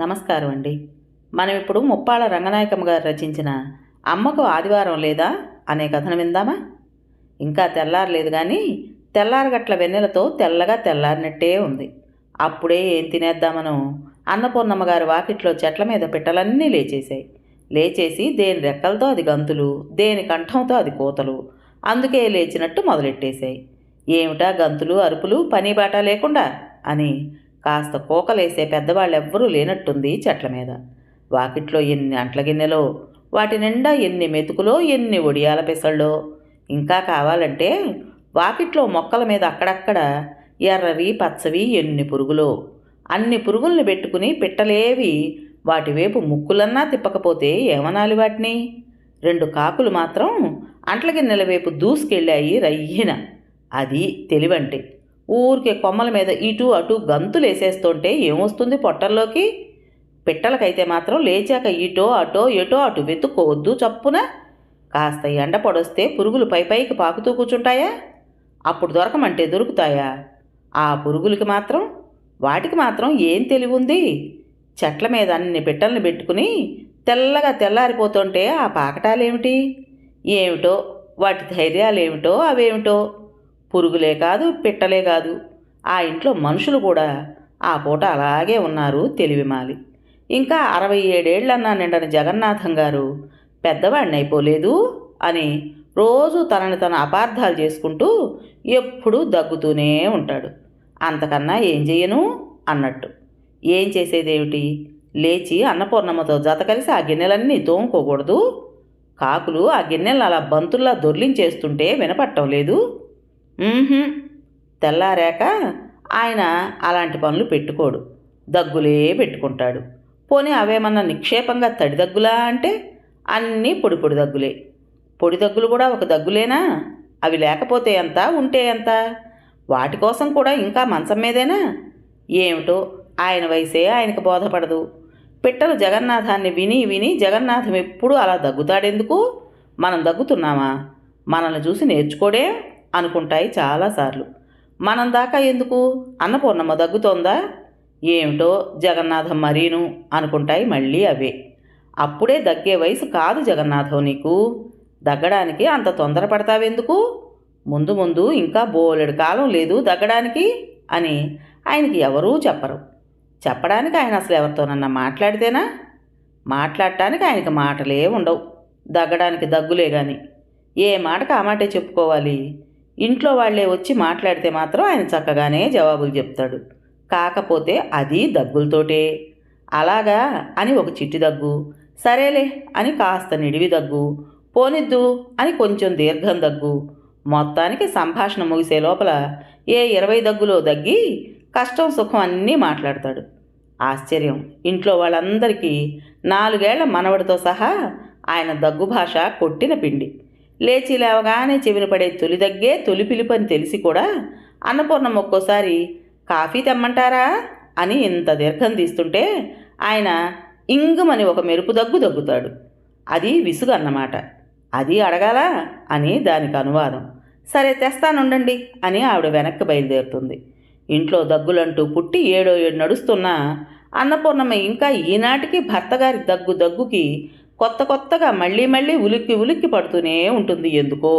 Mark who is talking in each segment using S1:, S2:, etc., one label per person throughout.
S1: నమస్కారం అండి. మనం ఇప్పుడు ముప్పాళ రంగనాయకమ్మ గారు రచించిన అమ్మకు ఆదివారం లేదా అనే కథను విందామా? ఇంకా తెల్లారలేదు కానీ తెల్లారగట్ల వెన్నెలతో తెల్లగా తెల్లారినట్టే ఉంది. అప్పుడే ఏం తినేద్దామను? అన్నపూర్ణమ్మ గారి వాకిట్లో చెట్ల మీద పిట్టలన్నీ లేచేశాయి. లేచేసి దేని రెక్కలతో అది గంతులు దేని కంఠంతో అది కూతలు అందుకే లేచినట్టు మొదలెట్టేశాయి. ఏమిటా గంతులు అరుపులు పని బాట లేకుండా అని కాస్త కోకలేసే పెద్దవాళ్ళెవ్వరూ లేనట్టుంది చెట్ల మీద. వాకిట్లో ఎన్ని అంట్ల గిన్నెలో వాటి నిండా ఎన్ని మెతుకులో ఎన్ని ఒడియాల పెసళ్ళో. ఇంకా కావాలంటే వాకిట్లో మొక్కల మీద అక్కడక్కడ ఎర్రవి పచ్చవి ఎన్ని పురుగులో. అన్ని పురుగుల్ని పెట్టుకుని పిట్టలేవి. వాటి వైపు ముక్కులన్నా తిప్పకపోతే ఏమనాలి వాటిని? రెండు కాకులు మాత్రం అంట్ల గిన్నెల వైపు దూసుకెళ్ళాయి రయ్యిన. అది తెలివంటే. ఊరికే కొమ్మల మీద ఇటు అటు గంతులు వేసేస్తుంటే ఏమొస్తుంది పొట్టల్లోకి? పిట్టలకైతే మాత్రం లేచాక ఇటో అటో ఎటో అటు వెతుక్కోవద్దు చప్పున. కాస్త ఎండ పొడొస్తే పురుగులు పై పైకి పాకుతూ కూర్చుంటాయా? అప్పుడు దొరకమంటే దొరుకుతాయా? ఆ పురుగులకి మాత్రం వాటికి మాత్రం ఏం తెలివి ఉంది చెట్ల మీద అన్ని పిట్టల్ని పెట్టుకుని తెల్లగా తెల్లారిపోతుంటే ఆ పాకటాలేమిటి? ఏమిటో వాటి ధైర్యాలేమిటో అవేమిటో? పురుగులే కాదు పిట్టలే కాదు. ఆ ఇంట్లో మనుషులు కూడా ఆ పూట అలాగే ఉన్నారు తెలివిమాలి ఇంకా అరవై ఏడేళ్ళన్నా నిండని జగన్నాథం గారు పెద్దవాడిని అయిపోలేదు అని రోజు తనని తన అపార్థాలు చేసుకుంటూ ఎప్పుడూ దగ్గుతూనే ఉంటాడు. అంతకన్నా ఏం చెయ్యను? అన్నట్టు. ఏం చేసేదేమిటి? లేచి అన్నపూర్ణమ్మతో జత కలిసి ఆ గిన్నెలన్నీ తోముకోకూడదు. కాకులు ఆ గిన్నెలను అలా బంతుల్లా దొర్లించేస్తుంటే వినపట్టం లేదు తెల్లారాక ఆయన అలాంటి పనులు పెట్టుకోడు. దగ్గులే పెట్టుకుంటాడు. పోనీ అవేమన్నా నిక్షేపంగా తడి దగ్గులా అంటే? అన్నీ పొడి పొడి దగ్గులే. పొడి దగ్గులు కూడా ఒక దగ్గులేనా? అవి లేకపోతే ఎంత? ఉంటే ఎంత? వాటి కోసం కూడా ఇంకా మంచం మీదేనా? ఏమిటో ఆయన వయసే ఆయనకు బోధపడదు. పిట్టలు జగన్నాథాన్ని విని విని జగన్నాథం ఎప్పుడూ అలా దగ్గుతాడెందుకు? మనం దగ్గుతున్నామా? మనల్ని చూసి నేర్చుకోడే అనుకుంటాయి చాలాసార్లు. మనం దాకా ఎందుకు? అన్నపూర్ణమ్మ దగ్గుతోందా? ఏమిటో జగన్నాథం మరీను అనుకుంటాయి మళ్ళీ అవే. అప్పుడే దగ్గే వయసు కాదు జగన్నాథం నీకు. దగ్గడానికి అంత తొందరపడతావెందుకు? ముందు ముందు ఇంకా బోలెడు కాలం లేదు దగ్గడానికి అని ఆయనకి ఎవరూ చెప్పరు. చెప్పడానికి ఆయన అసలు ఎవరితోనన్నా మాట్లాడితేనా? మాట్లాడటానికి ఆయనకి మాటలే ఉండవు. దగ్గడానికి దగ్గులే కానీ ఏ మాటకు ఆ మాటే చెప్పుకోవాలి? ఇంట్లో వాళ్ళే వచ్చి మాట్లాడితే మాత్రం ఆయన చక్కగానే జవాబులు చెప్తాడు. కాకపోతే అది దగ్గులతోటే. అలాగా అని ఒక చిట్టి దగ్గు సరేలే అని కాస్త నిడివి దగ్గు పోనిద్దు అని కొంచెం దీర్ఘం దగ్గు. మొత్తానికి సంభాషణ ముగిసే లోపల ఏ ఇరవై దగ్గులో దగ్గి కష్టం సుఖం అన్నీ మాట్లాడతాడు. ఆశ్చర్యం! ఇంట్లో వాళ్ళందరికీ నాలుగేళ్ళ మనవడితో సహా ఆయన దగ్గు భాష కొట్టిన పిండి. లేచి లేవగానే చెవిన పడే తొలి దగ్గే తొలి పిలుపని తెలిసి కూడా అన్నపూర్ణమ్మ ఒక్కోసారి కాఫీ తెమ్మంటారా? అని ఇంత దీర్ఘం తీస్తుంటే ఆయన ఇంగుమని ఒక మెరుపు దగ్గు దగ్గుతాడు. అది విసుగు అన్నమాట. అది అడగాలా? అని దానికి అనువాదం. సరే తెస్తానుండండి అని ఆవిడ వెనక్కి బయలుదేరుతుంది. ఇంట్లో దగ్గులంటూ పుట్టి ఏడో ఏడు నడుస్తున్నా అన్నపూర్ణమ్మ ఇంకా ఈనాటికి భర్తగారి దగ్గు దగ్గుకి కొత్త కొత్తగా మళ్ళీ మళ్ళీ ఉలిక్కి ఉలిక్కి పడుతూనే ఉంటుంది. ఎందుకో?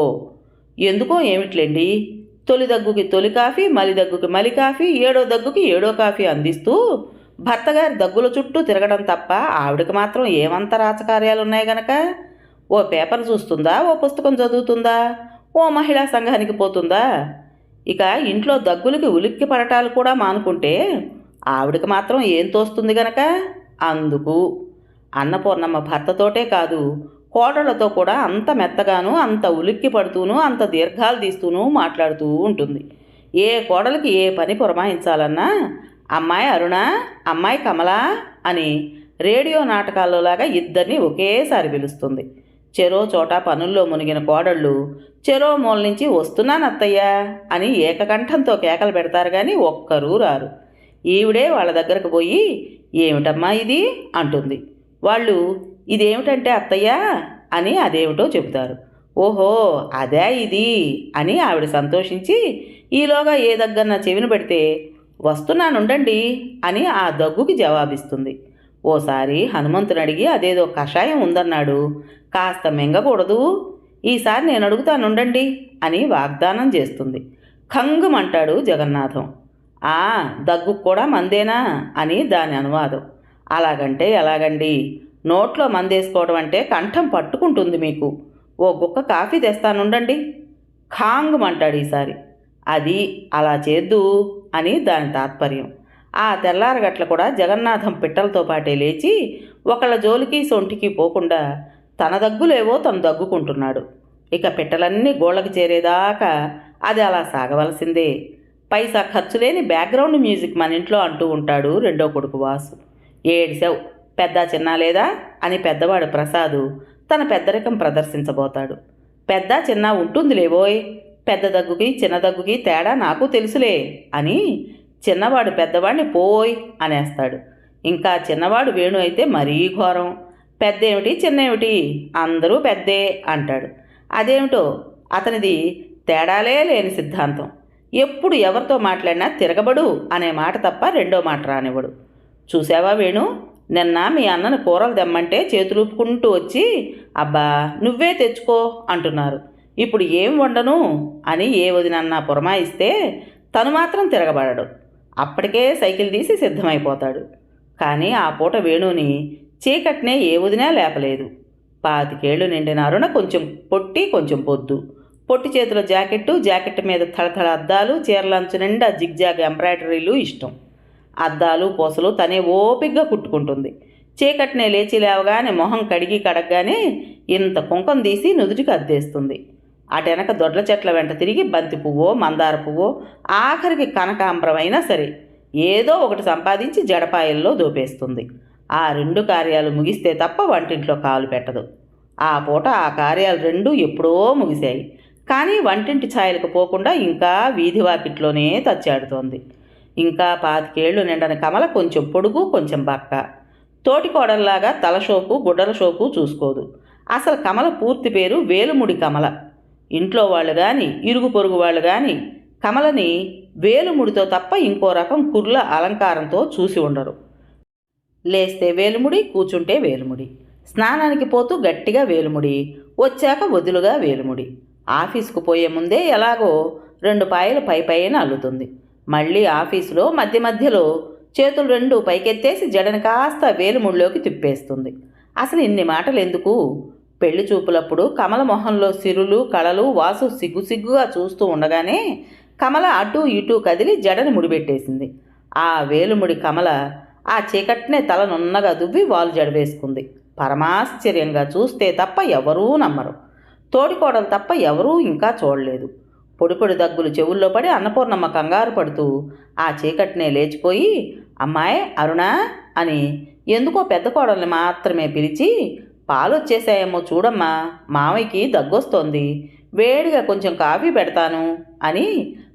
S1: ఎందుకో ఏమిట్లేండి? తొలి దగ్గుకి తొలి కాఫీ మలి దగ్గుకి మలి కాఫీ ఏడో దగ్గుకి ఏడో కాఫీ అందిస్తూ భర్తగారి దగ్గుల చుట్టూ తిరగడం తప్ప ఆవిడకి మాత్రం ఏమంత రాచకార్యాలు ఉన్నాయి గనక? ఓ పేపర్ చూస్తుందా? ఓ పుస్తకం చదువుతుందా? ఓ మహిళా సంఘానికి పోతుందా? ఇక ఇంట్లో దగ్గులకి ఉలిక్కి పడటాలు కూడా మానుకుంటే ఆవిడకి మాత్రం ఏం తోస్తుంది గనక? అందుకు. అన్నపూర్ణమ్మ భర్తతోటే కాదు కోడళ్ళతో కూడా అంత మెత్తగాను అంత ఉలిక్కి పడుతూనూ అంత దీర్ఘాలు తీస్తూనూ మాట్లాడుతూ ఉంటుంది. ఏ కోడలికి ఏ పని పురమాయించాలన్నా అమ్మాయి అరుణ అమ్మాయి కమలా అని రేడియో నాటకాల్లోలాగా ఇద్దరిని ఒకేసారి పిలుస్తుంది. చెరో చోట పనుల్లో మునిగిన కోడళ్ళు చెరో మూల నుంచి వస్తున్నానత్తయ్యా అని ఏకకంఠంతో కేకలు పెడతారు కానీ ఒక్కరూ రారు. ఈవిడే వాళ్ళ దగ్గరకు పోయి ఏమిటమ్మా ఇది? అంటుంది. వాళ్ళు ఇదేమిటంటే అత్తయ్య అని అదేమిటో చెబుతారు. ఓహో అదే ఇది అని ఆవిడ సంతోషించి ఈలోగా ఏ దగ్గర చెవిన పెడితే వస్తున్నానుండండి అని ఆ దగ్గుకి జవాబిస్తుంది. ఓసారి హనుమంతుని అడిగి అదేదో కషాయం ఉందన్నాడు కాస్త మింగకూడదు ఈసారి నేను అడుగుతానుండండి అని వాగ్దానం చేస్తుంది. ఖంగమంటాడు జగన్నాథం ఆ దగ్గు కూడా మందేనా అని దాని అనువాదం. అలాగంటే ఎలాగండి? నోట్లో మందేసుకోవడం అంటే కంఠం పట్టుకుంటుంది మీకు. ఓ గుక్క కాఫీ తెస్తానుండండి ఖాంగమంటాడు ఈసారి. అది అలా చేద్దు అని దాని తాత్పర్యం. ఆ తెల్లారగట్ల కూడా జగన్నాథం పిట్టలతో పాటే లేచి ఒకళ్ళ జోలికి సొంటికి పోకుండా తన దగ్గులేవో తను దగ్గుకుంటున్నాడు. ఇక పిట్టలన్నీ గోళ్ళకి చేరేదాకా అది అలా సాగవలసిందే. పైసా ఖర్చు లేని బ్యాక్గ్రౌండ్ మ్యూజిక్ మన ఇంట్లో అంటూ ఉంటాడు రెండో కొడుకు వాసు. ఏడిసావు. పెద్ద చిన్న లేదా? అని పెద్దవాడు ప్రసాదు తన పెద్దరికం ప్రదర్శించబోతాడు. పెద్ద చిన్న ఉంటుందిలేవోయ్ పెద్ద దగ్గుకి చిన్న దగ్గుకి తేడా నాకు తెలుసులే అని చిన్నవాడు పెద్దవాడిని పోయ్ అనేస్తాడు. ఇంకా చిన్నవాడు వేణు అయితే మరీ ఘోరం. పెద్ద ఏమిటి చిన్న ఏమిటి అందరూ పెద్దే అంటాడు. అదేమిటో? అతనిది తేడాలే లేని సిద్ధాంతం. ఎప్పుడు ఎవరితో మాట్లాడినా తిరగబడు అనే మాట తప్ప రెండో మాట రానివ్వడు. చూసావా వేణు? నిన్న మీ అన్నను కూరలు తెమ్మంటే చేతులుపుకుంటూ వచ్చి అబ్బా నువ్వే తెచ్చుకో అంటున్నారు. ఇప్పుడు ఏం వండను? అని ఏ వదినన్నా పురమాయిస్తే తను మాత్రం తిరగబడడు. అప్పటికే సైకిల్ తీసి సిద్ధమైపోతాడు. కానీ ఆ పూట వేణుని చీకట్నే ఏ వదినా లేపలేదు. పాతికేళ్ళు నిండిన అరుణ కొంచెం పొట్టి కొంచెం పొద్దు. పొట్టి చేతిలో జాకెట్టు జాకెట్ మీద తళతళ అద్దాలు చీరలంచు నిండా జిగ్జాగ్ ఎంబ్రాయిడరీలు ఇష్టం. అద్దాలు పూసలు తనే ఓపిగ్గా కుట్టుకుంటుంది. చీకటినే లేచి లేవగానే మొహం కడిగి కడగగానే ఇంత కుంకం తీసి నుదుటికి అద్దేస్తుంది. అటెనక దొడ్ల చెట్ల వెంట తిరిగి బంతి పువ్వో మందార పువ్వో ఆఖరికి కనకాంబరమైనా సరే ఏదో ఒకటి సంపాదించి జడపాయల్లో దోపేస్తుంది. ఆ రెండు కార్యాలు ముగిస్తే తప్ప వంటింట్లో కాలు పెట్టదు. ఆ పూట ఆ కార్యాలు రెండు ఎప్పుడో ముగిశాయి. కానీ వంటింటి ఛాయలకు పోకుండా ఇంకా వీధి వాకిట్లోనే తచ్చాడుతోంది. ఇంకా పాతికేళ్ళు నిండని కమల కొంచెం పొడుగు కొంచెం బక్క. తోటి కోడల్లాగా గుడ్డల షోకు చూసుకోదు. అసలు కమల పూర్తి పేరు వేలుముడి కమల. ఇంట్లో వాళ్ళు కానీ ఇరుగు పొరుగు వాళ్ళు కానీ కమలని వేలుముడితో తప్ప ఇంకో రకం కుర్ల అలంకారంతో చూసి ఉండరు. లేస్తే వేలుముడి కూర్చుంటే వేలుముడి. స్నానానికి పోతూ గట్టిగా వేలుముడి. వచ్చాక వదులుగా వేలుముడి. ఆఫీస్కు పోయే ముందే ఎలాగో రెండు పాయలు పై పైన అల్లుతుంది. మళ్ళీ ఆఫీసులో మధ్య మధ్యలో చేతులు రెండు పైకెత్తేసి జడని కాస్త వేలుముడిలోకి తిప్పేస్తుంది. అసలు ఇన్ని మాటలు ఎందుకు పెళ్ళి చూపులప్పుడు కమల మొహంలో సిరులు కళలు వాసు సిగ్గు సిగ్గుగా చూస్తూ ఉండగానే కమల అటు ఇటు కదిలి జడని ముడిపెట్టేసింది. ఆ వేలుముడి కమల ఆ చీకట్నే తల నున్నగా దువ్వి వాలు జడవేసుకుంది పరమాశ్చర్యంగా చూస్తే తప్ప ఎవరూ నమ్మరు. తోడికోడలు తప్ప ఎవరూ ఇంకా చూడలేదు. పొడి పొడి దగ్గులు చెవుల్లో పడి అన్నపూర్ణమ్మ కంగారు పడుతూ ఆ చీకటినే లేచిపోయి అమ్మాయి అరుణ అని ఎందుకో పెద్ద కోడల్ని మాత్రమే పిలిచి పాలు వచ్చేసాయేమో చూడమ్మా మామయ్యకి దగ్గొస్తోంది వేడిగా కొంచెం కాఫీ పెడతాను అని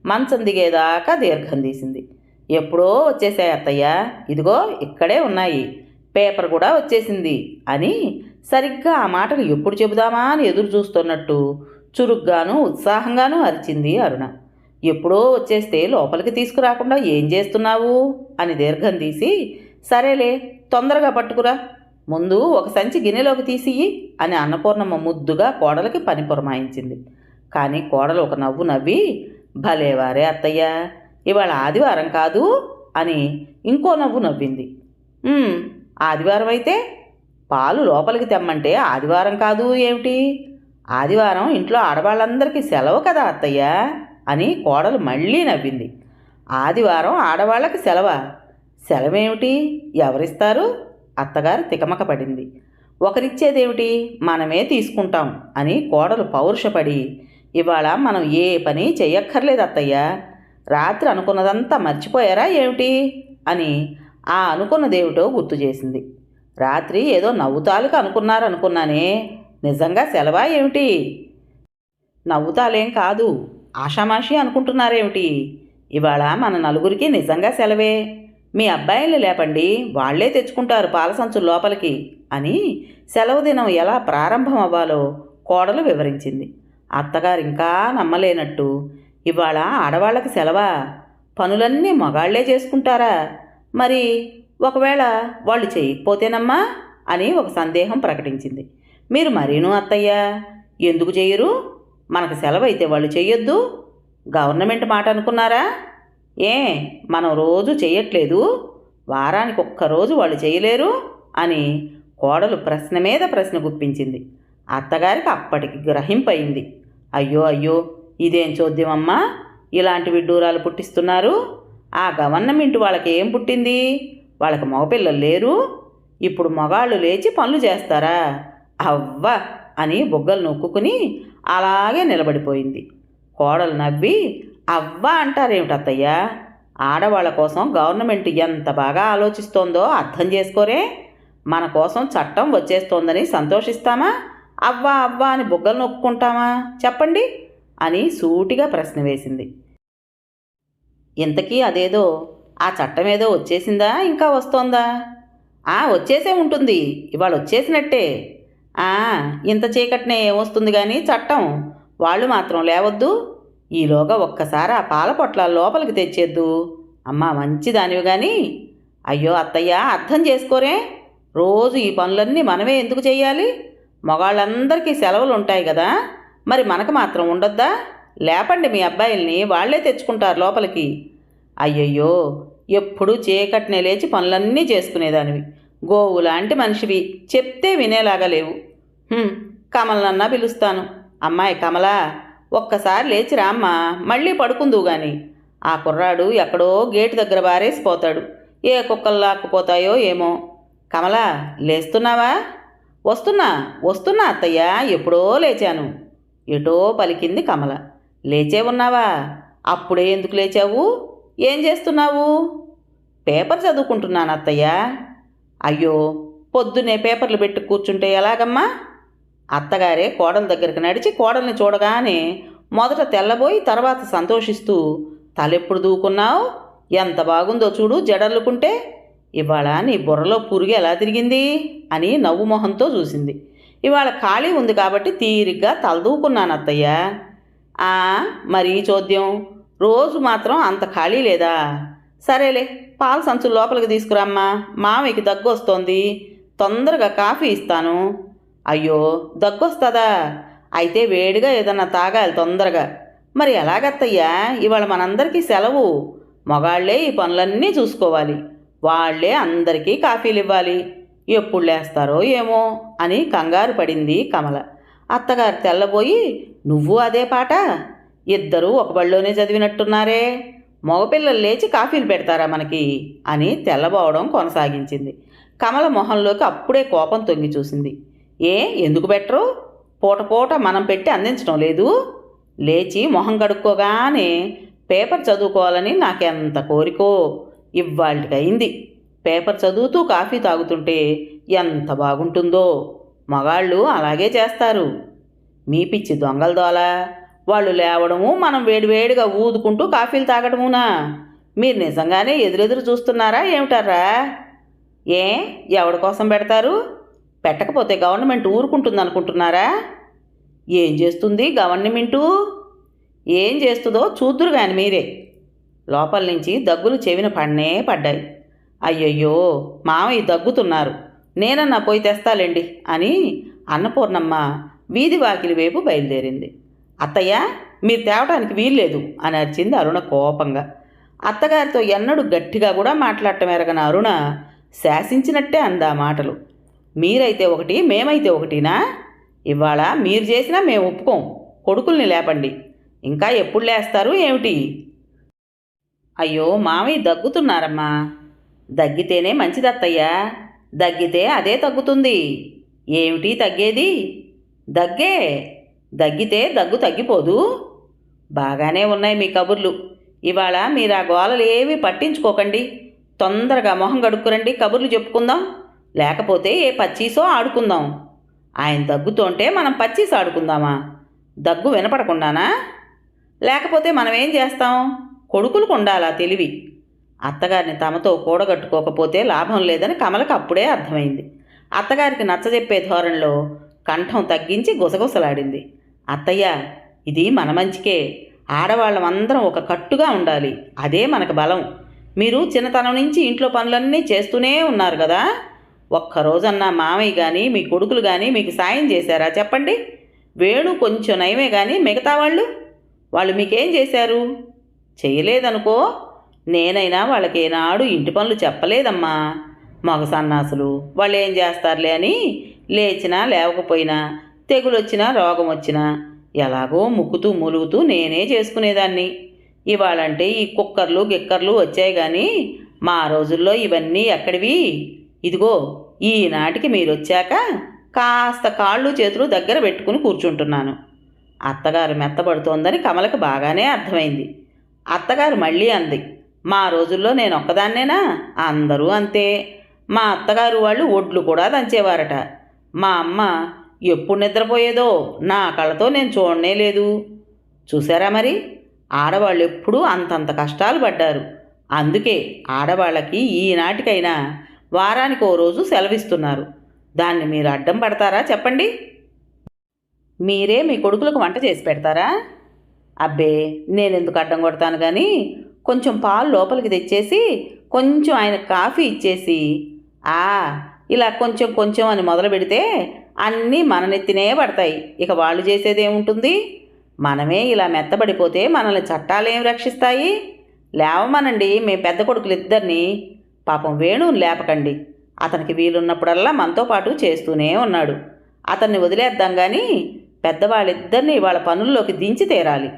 S1: మంచం దిగేదాకా దీర్ఘం తీసింది. ఎప్పుడో వచ్చేసాయి అత్తయ్య ఇదిగో ఇక్కడే ఉన్నాయి పేపర్ కూడా వచ్చేసింది అని సరిగ్గా ఆ మాటలు ఎప్పుడు చెబుదామా అని ఎదురు చూస్తున్నట్టు చురుగ్గాను ఉత్సాహంగానూ అరిచింది అరుణ. ఎప్పుడో వచ్చేస్తే లోపలికి తీసుకురాకుండా ఏం చేస్తున్నావు? అని దీర్ఘం తీసి సరేలే తొందరగా పట్టుకురా. ముందు ఒక సంచి గిన్నెలోకి తీసి అని అన్నపూర్ణమ్మ ముద్దుగా కోడలకి పని పురమాయించింది. కానీ కోడలు ఒక నవ్వు నవ్వి భలేవారే అత్తయ్య ఇవాళ ఆదివారం కాదు అని ఇంకో నవ్వు నవ్వింది. ఆదివారం అయితే పాలు లోపలికి తెమ్మంటే ఆదివారం కాదు ఏమిటి? ఆదివారం ఇంట్లో ఆడవాళ్ళందరికీ సెలవు కదా అత్తయ్య అని కోడలు మళ్ళీ నవ్వింది. ఆదివారం ఆడవాళ్ళకి సెలవా? సెలవేమిటి? ఎవరిస్తారు? అత్తగారు తికమక పడింది ఒకరిచ్చేదేమిటి? మనమే తీసుకుంటాం అని కోడలు పౌరుషపడి ఇవాళ మనం ఏ పని చెయ్యక్కర్లేదు అత్తయ్య. రాత్రి అనుకున్నదంతా మర్చిపోయారా ఏమిటి? అని ఆ అనుకున్నదేమిటో గుర్తు చేసింది. రాత్రి ఏదో నవ్వుతాలుగా అనుకున్నారనుకున్నానే నిజంగా సెలవా ఏమిటి? నవ్వుతాలేం కాదు. ఆషామాషి అనుకుంటున్నారేమిటి? ఇవాళ మన నలుగురికి నిజంగా సెలవే. మీ అబ్బాయిల్ని లేపండి వాళ్ళే తెచ్చుకుంటారు పాలసంచు లోపలికి అని సెలవు దినం ఎలా ప్రారంభం అవ్వాలో కోడలు వివరించింది. అత్తగారు ఇంకా నమ్మలేనట్టు. ఇవాళ ఆడవాళ్ళకి సెలవా? పనులన్నీ మగాళ్ళే చేసుకుంటారా? మరి ఒకవేళ వాళ్ళు చేయకపోతేనమ్మా అని ఒక సందేహం ప్రకటించింది. మీరు మరీను అత్తయ్య. ఎందుకు చేయరు? మనకు సెలవు అయితే వాళ్ళు చెయ్యొద్దు. గవర్నమెంట్ మాట అనుకున్నారా? ఏ మనం రోజు చేయట్లేదు వారానికి ఒక్కరోజు వాళ్ళు చేయలేరు అని కోడలు ప్రశ్న మీద ప్రశ్న గుప్పించింది. అత్తగారికి అప్పటికి గ్రహింపయింది. అయ్యో అయ్యో ఇదేం చూద్దామమ్మా ఇలాంటి విడ్డూరాలు పుట్టిస్తున్నారు. ఆ గవర్నమెంట్ వాళ్ళకి ఏం పుట్టింది? వాళ్ళకి మగపిల్లలు లేరు. ఇప్పుడు మగాళ్ళు లేచి పనులు చేస్తారా? అవ్వ అని బుగ్గలు నొక్కుకుని అలాగే నిలబడిపోయింది. కోడలు నవ్వి అవ్వ అంటారేమిటత్తయ్య ఆడవాళ్ళ కోసం గవర్నమెంట్ ఎంత బాగా ఆలోచిస్తోందో అర్థం చేసుకోరే. మన కోసం చట్టం వచ్చేస్తోందని సంతోషిస్తామా? అవ్వా అవ్వా అని బుగ్గలు నొక్కుంటామా? చెప్పండి అని సూటిగా ప్రశ్న వేసింది. ఇంతకీ అదేదో ఆ చట్టం ఏదో వచ్చేసిందా ఇంకా వస్తోందా? ఆ వచ్చేసే ఉంటుంది. ఇవాళ వచ్చేసినట్టే. ఇంత చీకటినే ఏమొస్తుంది కానీ చట్టం. వాళ్ళు మాత్రం లేవద్దు. ఈలోగా ఒక్కసారి ఆ పాల పొట్ల లోపలికి తెచ్చేద్దు. అమ్మా మంచిదానివి కానీ అయ్యో అత్తయ్య అర్థం చేసుకోరే. రోజు ఈ పనులన్నీ మనమే ఎందుకు చేయాలి మగాళ్ళందరికీ సెలవులు ఉంటాయి కదా మరి మనకు మాత్రం ఉండొద్దా? లేపండి మీ అబ్బాయిల్ని వాళ్ళే తెచ్చుకుంటారు లోపలికి. అయ్యయ్యో ఎప్పుడూ చీకటినే లేచి పనులన్నీ చేసుకునేదానివి. గోవు లాంటి మనిషివి. చెప్తే వినేలాగా లేవు. కమలనన్నా పిలుస్తాను. అమ్మాయి కమలా ఒక్కసారి లేచి రామ్మా మళ్ళీ పడుకుందువు గాని. ఆ కుర్రాడు ఎక్కడో గేటు దగ్గర బారేసిపోతాడు. ఏ కుక్కలు లాక్కుపోతాయో ఏమో. కమలా లేస్తున్నావా? వస్తున్నా వస్తున్నా అత్తయ్య ఎప్పుడో లేచాను. ఎటో పలికింది కమల. లేచే ఉన్నావా? అప్పుడే ఎందుకు లేచావు? ఏం చేస్తున్నావు? పేపర్ చదువుకుంటున్నాను అత్తయ్య. అయ్యో పొద్దునే పేపర్లు పెట్టి కూర్చుంటే ఎలాగమ్మా? అత్తగారే కోడల దగ్గరికి నడిచి కోడల్ని చూడగానే మొదట తెల్లబోయి తర్వాత సంతోషిస్తూ తలెప్పుడు దూకున్నావు? ఎంత బాగుందో చూడు జడల్లుకుంటే. ఇవాళ నీ బుర్రలో పురుగు ఎలా తిరిగింది? అని నవ్వు మొహంతో చూసింది. ఇవాళ ఖాళీ ఉంది కాబట్టి తీరిగ్గా తలదూకున్నాను అత్తయ్య. ఆ మరీ చోద్యం. రోజు మాత్రం అంత ఖాళీ లేదా? సరేలే పాల సంచులు లోపలికి తీసుకురమ్మా. మామయ్యకి దగ్గు వస్తోంది తొందరగా కాఫీ ఇస్తాను. అయ్యో దగ్గొస్తుందా? అయితే వేడిగా ఏదన్నా తాగాలి తొందరగా. మరి ఎలాగత్తయ్యా? ఇవాళ మనందరికీ సెలవు. మగాళ్ళే ఈ పనులన్నీ చూసుకోవాలి. వాళ్ళే అందరికీ కాఫీలు ఇవ్వాలి ఎప్పుడు లేస్తారో ఏమో అని కంగారు పడింది కమల. అత్తగారు తెల్లబోయి నువ్వు అదే పాట? ఇద్దరూ ఒక బళ్ళోనే చదివినట్టున్నారే? మగపిల్లలు లేచి కాఫీలు పెడతారా మనకి అని తెల్లబోవడం కొనసాగించింది. కమల మొహంలోకి అప్పుడే కోపం తొంగి చూసింది. ఏ ఎందుకు పెట్టరు? పూట పూట మనం పెట్టి అందించడం లేదు. లేచి మొహం కడుక్కోగానే పేపర్ చదువుకోవాలని నాకెంత కోరికో? ఇవాళకి పేపర్ చదువుతూ కాఫీ తాగుతుంటే ఎంత బాగుంటుందో? మగాళ్ళు అలాగే చేస్తారు. మీ పిచ్చి దొంగల దోలా? వాళ్ళు లేవడము మనం వేడివేడిగా ఊదుకుంటూ కాఫీలు తాగడమునా మీరు నిజంగానే ఎదురెదురు చూస్తున్నారా ఏమిటారా ఏ? ఎవడి కోసం పెడతారు? పెట్టకపోతే గవర్నమెంట్ ఊరుకుంటుంది అనుకుంటున్నారా ఏం చేస్తుంది గవర్నమెంటు? ఏం చేస్తుందో చూద్దురు కానీ మీరే. లోపల నుంచి దగ్గులు చెవిన పడనే పడ్డాయి. అయ్యయ్యో మామయ్య దగ్గుతున్నారు. నేనన్నా పోయి తెస్తాలేండి అని అన్నపూర్ణమ్మ వీధి వాకిలి వైపు బయలుదేరింది. అత్తయ్య మీరు తేవటానికి వీల్లేదు అని అరిచింది అరుణ కోపంగా. అత్తగారితో ఎన్నడూ గట్టిగా కూడా మాట్లాడటం ఎరగన అరుణ శాసించినట్టే అందా మాటలు. మీరైతే ఒకటి మేమైతే ఒకటినా? ఇవాళ మీరు చేసినా మేము ఒప్పుకోం. కొడుకుల్ని లేపండి. ఇంకా ఎప్పుడు లేస్తారు ఏమిటి? అయ్యో మామయ్య దగ్గుతున్నారమ్మా. దగ్గితేనే మంచిదత్తయ్యా దగ్గితే అదే తగ్గుతుంది. ఏమిటి తగ్గేది? దగ్గే. దగ్గితే దగ్గు తగ్గిపోదు. బాగానే ఉన్నాయి మీ కబుర్లు. ఇవాళ మీరు ఆ గోలలు ఏవి పట్టించుకోకండి. తొందరగా మొహం కడుక్కురండి కబుర్లు చెప్పుకుందాం. లేకపోతే ఏ పచ్చీసో ఆడుకుందాం. ఆయన దగ్గుతోంటే మనం పచ్చీస్ ఆడుకుందామా? దగ్గు వినపడకుండానా? లేకపోతే మనం ఏం చేస్తాం? కొడుకులకు ఉండాలా తెలివి. అత్తగారిని తమతో కూడగట్టుకోకపోతే లాభం లేదని కమలకు అప్పుడే అర్థమైంది. అత్తగారికి నచ్చజెప్పే ధోరణిలో కంఠం తగ్గించి గుసగుసలాడింది. అత్తయ్య ఇది మన మంచికే. ఆడవాళ్ళమందరం ఒక కట్టుగా ఉండాలి. అదే మనకు బలం. మీరు చిన్నతనం నుంచి ఇంట్లో పనులన్నీ చేస్తూనే ఉన్నారు కదా? ఒక్కరోజన్నా మామయ్య కానీ మీ కొడుకులు కానీ మీకు సాయం చేశారా? చెప్పండి. వేణు కొంచెం నయమే కానీ మిగతా వాళ్ళు? వాళ్ళు మీకేం చేశారు? చేయలేదనుకో నేనైనా వాళ్ళకి ఏనాడు ఇంటి పనులు చెప్పలేదమ్మా. మగ సన్నాసులు వాళ్ళు ఏం చేస్తారులే అని లేచినా లేవకపోయినా తెగులొచ్చినా రోగం వచ్చినా ఎలాగో ముక్కుతూ మూలుగుతూ నేనే చేసుకునేదాన్ని. ఇవాళంటే ఈ కుక్కర్లు గిక్కర్లు వచ్చాయి కానీ మా రోజుల్లో ఇవన్నీ ఎక్కడివి? ఇదిగో ఈనాటికి మీరు వచ్చాక కాస్త కాళ్ళు చేతులు దగ్గర పెట్టుకుని కూర్చుంటున్నాను. అత్తగారు మెత్తబడుతోందని కమలకి బాగానే అర్థమైంది. అత్తగారు మళ్ళీ అంది మా రోజుల్లో నేను ఒక్కదాన్నేనా అందరూ అంతే. మా అత్తగారు వాళ్ళు ఒడ్లు కూడా దంచేవారట. మా అమ్మ ఎప్పుడు నిద్రపోయేదో నా కళ్ళతో నేను చూడనే లేదు. చూసారా మరి? ఆడవాళ్ళు ఎప్పుడూ అంతంత కష్టాలు పడ్డారు. అందుకే ఆడవాళ్ళకి ఈనాటికైనా వారానికి ఓ రోజు సెలవిస్తున్నారు. దాన్ని మీరు అడ్డం పడతారా చెప్పండి? మీరే మీ కొడుకులకు వంట చేసి పెడతారా? అబ్బే నేను ఎందుకు అడ్డం కొడతాను కానీ కొంచెం పాలు లోపలికి తెచ్చేసి కొంచెం ఆయన కాఫీ ఇచ్చేసి ఆ ఇలా కొంచెం కొంచెం అని మొదలు పెడితే అన్నీ మన నెత్తినే పడతాయి. ఇక వాళ్ళు చేసేది ఏముంటుంది మనమే ఇలా మెత్తబడిపోతే మనల్ని చట్టాలేం రక్షిస్తాయి? లేవమనండి మీ పెద్ద కొడుకులు ఇద్దరిని పాపం వేణుని లేపకండి. అతనికి వీలున్నప్పుడల్లా మనతో పాటు చేస్తూనే ఉన్నాడు. అతన్ని వదిలేద్దాం కానీ పెద్దవాళ్ళిద్దరిని వాళ్ళ పనుల్లోకి దించి తీరాలి.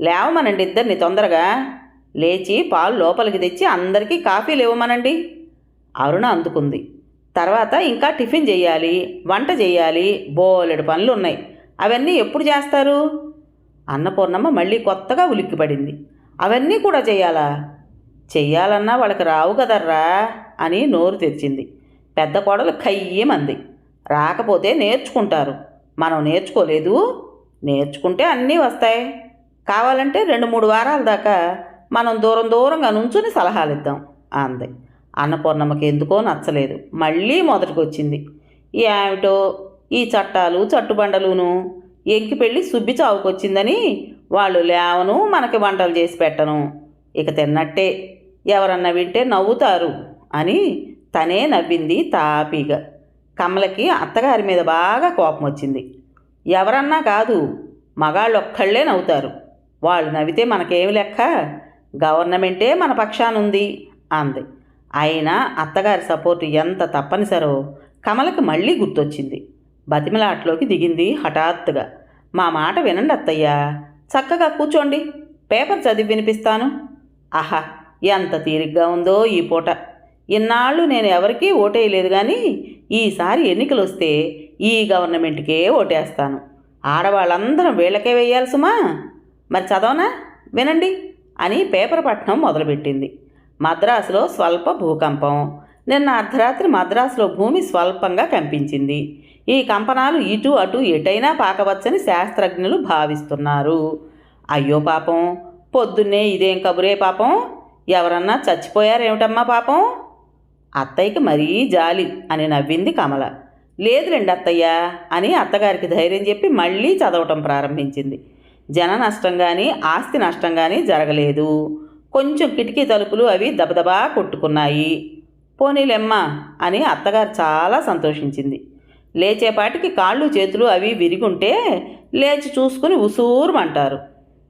S1: లేవమనండి ఇద్దరిని తొందరగా. లేచి పాలు లోపలికి తెచ్చి అందరికీ కాఫీలు ఇవ్వమనండి. అరుణ అందుకుంది. తర్వాత ఇంకా టిఫిన్ చేయాలి వంట చేయాలి బోలెడు పనులు ఉన్నాయి. అవన్నీ ఎప్పుడు చేస్తారు? అన్నపూర్ణమ్మ మళ్ళీ కొత్తగా ఉలిక్కిపడింది. అవన్నీ కూడా చేయాలా? చెయ్యాలన్నా వాళ్ళకి రావు కదర్రా అని నోరు తెరిచింది. పెద్ద కోడలు కయ్యమంది. రాకపోతే నేర్చుకుంటారు. మనం నేర్చుకోలేదు. నేర్చుకుంటే అన్నీ వస్తాయి. కావాలంటే రెండు మూడు వారాల దాకా మనం దూరం దూరంగా నుంచుని సలహాలు ఇద్దాం అంది. అన్నపూర్ణమ్మకి ఎందుకో నచ్చలేదు. మళ్ళీ మొదటికి వచ్చింది ఏమిటో? ఈ చట్టాలు చట్టుబండలును ఎంకి పెళ్ళి సుబ్బి చావుకొచ్చిందని వాళ్ళు లేవను మనకి వంటలు చేసి పెట్టను. ఇక తిన్నట్టే. ఎవరన్నా వింటే నవ్వుతారు అని తనే నవ్వింది తాపీగా. కమలకి అత్తగారి మీద బాగా కోపం వచ్చింది. ఎవరన్నా కాదు మగాళ్ళు ఒక్కళ్ళే నవ్వుతారు. వాళ్ళు నవ్వితే మనకేమి లెక్క? గవర్నమెంటే మన పక్షానుంది అంది. అయినా అత్తగారి సపోర్టు ఎంత తప్పనిసరో కమలకి మళ్ళీ గుర్తొచ్చింది. బతిమలాట్లోకి దిగింది హఠాత్తుగా. మా మాట వినండి అత్తయ్యా. చక్కగా కూర్చోండి. పేపర్ చదివి వినిపిస్తాను. ఆహా ఎంత తీరిగ్గా ఉందో ఈ పూట. ఇన్నాళ్ళు నేను ఎవరికీ ఓటేయలేదు కానీ ఈసారి ఎన్నికలు వస్తే ఈ గవర్నమెంట్కే ఓటేస్తాను. ఆడవాళ్ళందరం వీళ్ళకే వేయాలి సుమా. మరి చదవనా? వినండి అని పేపర్ పట్టణం మొదలుపెట్టింది. మద్రాసులో స్వల్ప భూకంపం. నిన్న అర్ధరాత్రి మద్రాసులో భూమి స్వల్పంగా కంపించింది. ఈ కంపనాలు ఇటు అటు ఎటైనా పాకవచ్చని శాస్త్రజ్ఞులు భావిస్తున్నారు. అయ్యో పాపం! పొద్దున్నే ఇదేం కబురే పాపం? ఎవరన్నా చచ్చిపోయారేమిటమ్మా పాపం? అత్తయ్యకి మరీ జాలి అని నవ్వింది కమల. లేదులేండి అత్తయ్య అని అత్తగారికి ధైర్యం చెప్పి మళ్ళీ చదవటం ప్రారంభించింది. జన నష్టం కానీ ఆస్తి నష్టం కానీ జరగలేదు. కొంచెం కిటికీ తలుపులు అవి దబదబా కొట్టుకున్నాయి. పోనీలెమ్మ అని అత్తగారు చాలా సంతోషించింది. లేచేపాటికి కాళ్ళు చేతులు అవి విరిగుంటే లేచి చూసుకుని ఉసూరుమంటారు.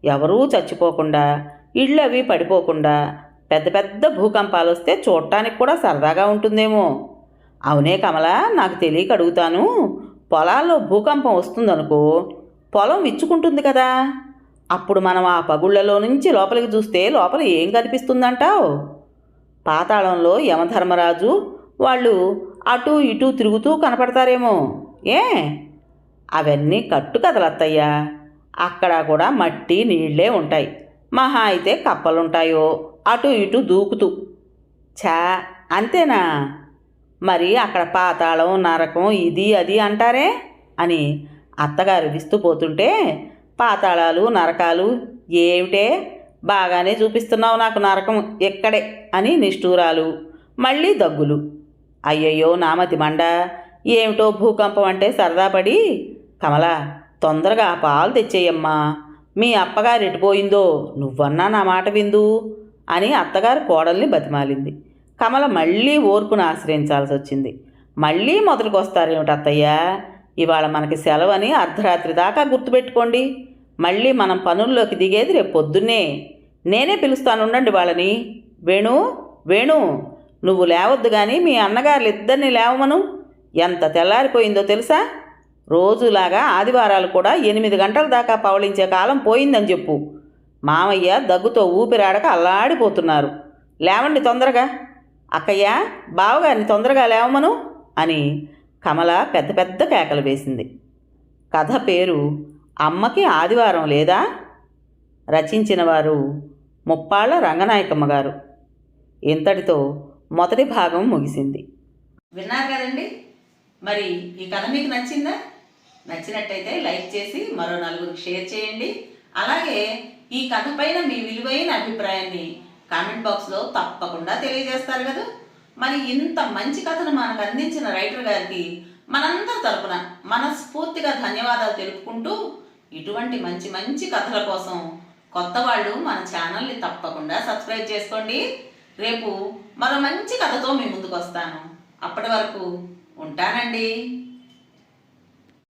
S1: ఎవరూ చచ్చిపోకుండా ఇళ్ళు అవి పడిపోకుండా పెద్ద పెద్ద భూకంపాలు వస్తే చూడటానికి కూడా సరదాగా ఉంటుందేమో. అవునే కమల నాకు తెలియక అడుగుతాను పొలాల్లో భూకంపం వస్తుందనుకో పొలం విచ్చుకుంటుంది కదా. అప్పుడు మనం ఆ పగుళ్ళలో నుంచి లోపలికి చూస్తే లోపల ఏం కనిపిస్తుందంటావు? పాతాళంలో యమధర్మరాజు వాళ్ళు అటు ఇటు తిరుగుతూ కనపడతారేమో ఏ? అవన్నీ కట్టు కదలత్తయ్యా అక్కడ కూడా మట్టి నీళ్ళే ఉంటాయి. మహా అయితే కప్పలుంటాయో అటు ఇటు దూకుతూ. ఛా అంతేనా? మరి అక్కడ పాతాళం నరకం ఇది అది అంటారే? అని అత్తగారు విస్తుపోతుంటే పాతాళాలు నరకాలు ఏమిటే? బాగానే చూపిస్తున్నావు నాకు నరకం ఎక్కడే అని నిష్ఠూరాలు మళ్ళీ దగ్గులు. అయ్యయ్యో నామతి మండ ఏమిటో భూకంపం అంటే సరదా పడి కమల తొందరగా ఆ పాలు తెచ్చేయమ్మా. మీ అప్పగారు ఎటుపోయిందో నువ్వన్నా నా మాట విందు అని అత్తగారు కోడల్ని బతిమాలింది. కమల మళ్ళీ ఓర్పును ఆశ్రయించాల్సి వచ్చింది మళ్ళీ మొదటికి అత్తయ్య ఇవాళ మనకి సెలవని అర్ధరాత్రి దాకా గుర్తుపెట్టుకోండి. మళ్ళీ మనం పనుల్లోకి దిగేది రేపు పొద్దున్నే. నేనే పిలుస్తాను ఉండండి వాళ్ళని. వేణు వేణు నువ్వు లేవద్దు కానీ మీ అన్నగారులు ఇద్దరిని లేవమను. ఎంత తెల్లారిపోయిందో తెలుసా? రోజులాగా ఆదివారాలు కూడా ఎనిమిది గంటల దాకా పవళించే కాలం పోయిందని చెప్పు. మామయ్య దగ్గుతో ఊపిరాడక అల్లాడిపోతున్నారు. లేవండి తొందరగా. అక్కయ్య బావగారిని తొందరగా లేవమను అని కమల పెద్ద పెద్ద కేకలు వేసింది. కథ పేరు అమ్మకి ఆదివారం లేదా? రచించిన వారు ముప్పాళ్ళ రంగనాయకమ్మ గారు. ఇంతటితో మొదటి భాగం ముగిసింది. విన్నారు కదండి. మరి ఈ కథ మీకు నచ్చిందా? నచ్చినట్టయితే లైక్ చేసి మరో నలుగురికి షేర్ చేయండి. అలాగే ఈ కథ పైన మీ విలువైన అభిప్రాయాన్ని కామెంట్ బాక్స్లో తప్పకుండా తెలియజేస్తారు కదా. మరి ఇంత మంచి కథను మనకు అందించిన రైటర్ గారికి మనందరి తరపున మనస్ఫూర్తిగా ధన్యవాదాలు తెలుపుకుంటూ ఇటువంటి మంచి మంచి కథల కోసం కొత్త వాళ్ళు మన ఛానల్ని తప్పకుండా సబ్స్క్రైబ్ చేసుకోండి. రేపు మరో మంచి కథతో మీ ముందుకు వస్తాను. అప్పటి వరకు ఉంటానండి.